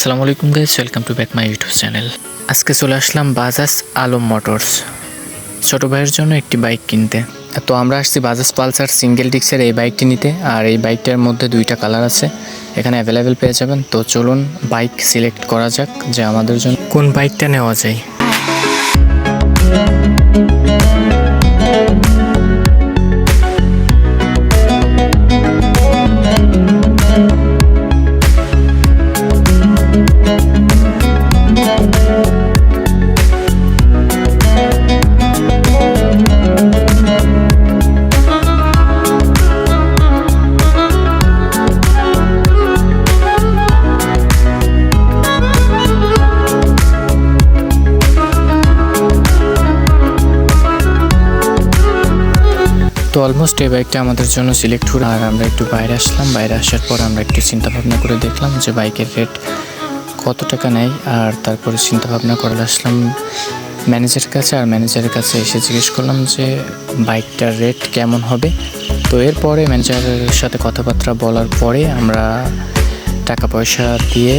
আসসালামু আলাইকুম guys welcome to back my YouTube channel আজকে চলে আসলাম বাজাজ আলম মোটরস। ছোট ভাইয়ের জন্য একটি বাইক কিনতে। তো আমরা আসছি বাজাজ পালসার সিঙ্গেল ডিক্সের এই বাইকটি নিতে, আর এই বাইকটার মধ্যে দুইটা কালার আছে। এখানে অ্যাভেলেবেল পেয়ে যাবেন। তো চলুন বাইক সিলেক্ট করা যাক যে আমাদের জন্য কোন বাইকটা নেওয়া যায়। তো অলমোস্ট এই বাইকটা আমাদের জন্য সিলেক্ট হলো। আর আমরা একটু বাইরে আসলাম। বাইরে আসার পর আমরা একটু চিন্তা ভাবনা করে দেখলাম যে বাইকের রেট কত টাকা নেয়। আর তারপরে চিন্তা ভাবনা করে আসলাম ম্যানেজারের কাছে। আর ম্যানেজারের কাছে এসে জিজ্ঞেস করলাম যে বাইকটার রেট কেমন হবে? তো এরপরে ম্যানেজারের সাথে কথাবার্তা বলার পরে আমরা টাকা পয়সা দিয়ে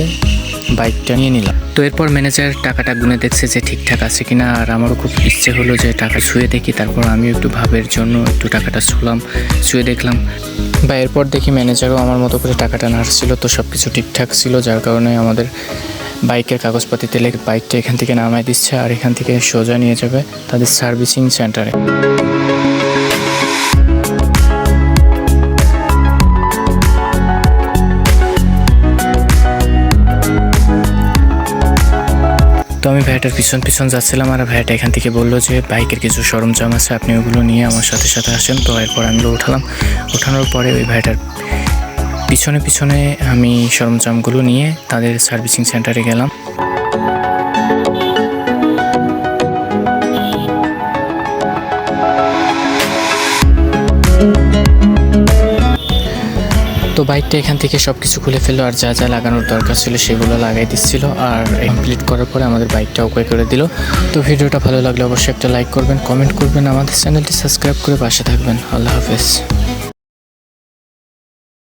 বাইকটা নিয়ে নিলাম। তো এরপর ম্যানেজার টাকাটা গুনে দেখছে যে ঠিকঠাক আছে কিনা, আর আমারও খুব ইচ্ছে হলো যে টাকা ছুঁয়ে দেখি, তারপর আমিও একটু ভাবের জন্য একটু টাকাটা ছুলাম, ছুঁয়ে দেখলাম। বা এরপর দেখি ম্যানেজারও আমার মতো করে টাকাটা নাড়ছিল, তো সব কিছু ঠিকঠাক ছিল, যার কারণে আমাদের বাইকের কাগজপাতি তেলে বাইকটা এখান থেকে নামায় দিচ্ছে, আর এখান থেকে সোজা নিয়ে যাবে তাদের সার্ভিসিং সেন্টারে। তো আমি ভাইটার পিছন পিছন যাচ্ছিলাম আর ভাইটা এখান থেকে বলল যে, বাইকের কিছু সরঞ্জাম আছে, আপনি ওগুলো নিয়ে আমার সাথে সাথে আসেন। তো এরপর আমি উঠালাম। ওঠানোর পরে ওই ভাইটার পিছনে পিছনে আমি সরঞ্জামগুলো নিয়ে তাদের সার্ভিসিং সেন্টারে গেলাম। তো বাইকটা এখান থেকে সব কিছু খুলে ফেলল, আর যা যা লাগানোর দরকার ছিল সেগুলো লাগাই দিচ্ছিল, আর কমপ্লিট করার পরে আমাদের বাইকটা ওকে করে দিল। তো ভিডিওটা ভালো লাগলে অবশ্যই একটা লাইক করবেন কমেন্ট করবেন, আমাদের চ্যানেলটি সাবস্ক্রাইব করে পাশে থাকবেন। আল্লাহ হাফেজ।